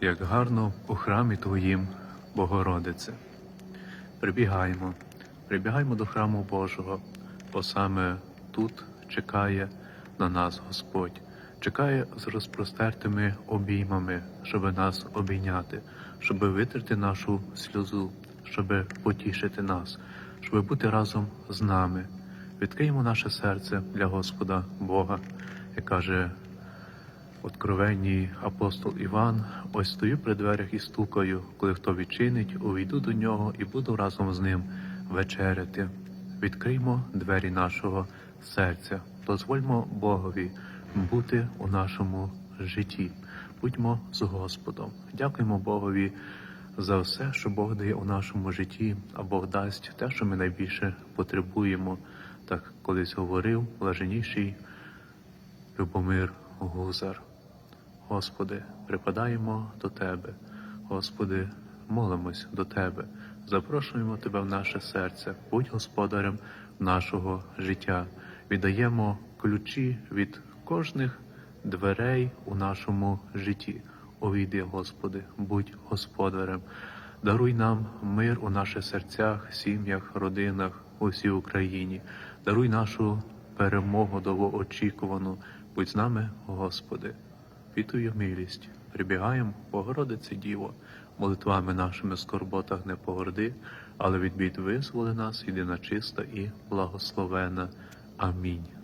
як гарно у храмі Твоїм, Богородице. Прибігаємо, прибігаємо до храму Божого, бо саме тут чекає на нас Господь, чекає з розпростертими обіймами, щоб нас обійняти, щоб витерти нашу сльозу, щоб потішити нас, щоб бути разом з нами. Відкриємо наше серце для Господа Бога, як каже Откровенній апостол Іван, ось стою при дверях і стукаю, коли хто відчинить, увійду до нього і буду разом з ним вечеряти. Відкриймо двері нашого серця, дозвольмо Богові бути у нашому житті. Будьмо з Господом. Дякуємо Богові за все, що Бог дає у нашому житті, а Бог дасть те, що ми найбільше потребуємо. Так колись говорив блаженніший Любомир Гузар. Господи, припадаємо до Тебе, Господи, молимось до Тебе, запрошуємо Тебе в наше серце, будь господарем нашого життя, віддаємо ключі від кожних дверей у нашому житті. Увійди, Господи, будь господарем, даруй нам мир у наших серцях, сім'ях, родинах, у всій Україні, даруй нашу перемогу довгоочікувану, будь з нами, Господи. Вітую милість, прибігаємо, Богородице Діво, молитвами нашими скорботах не погорди, але від бід визволи нас, єдина чиста і благословена. Амінь.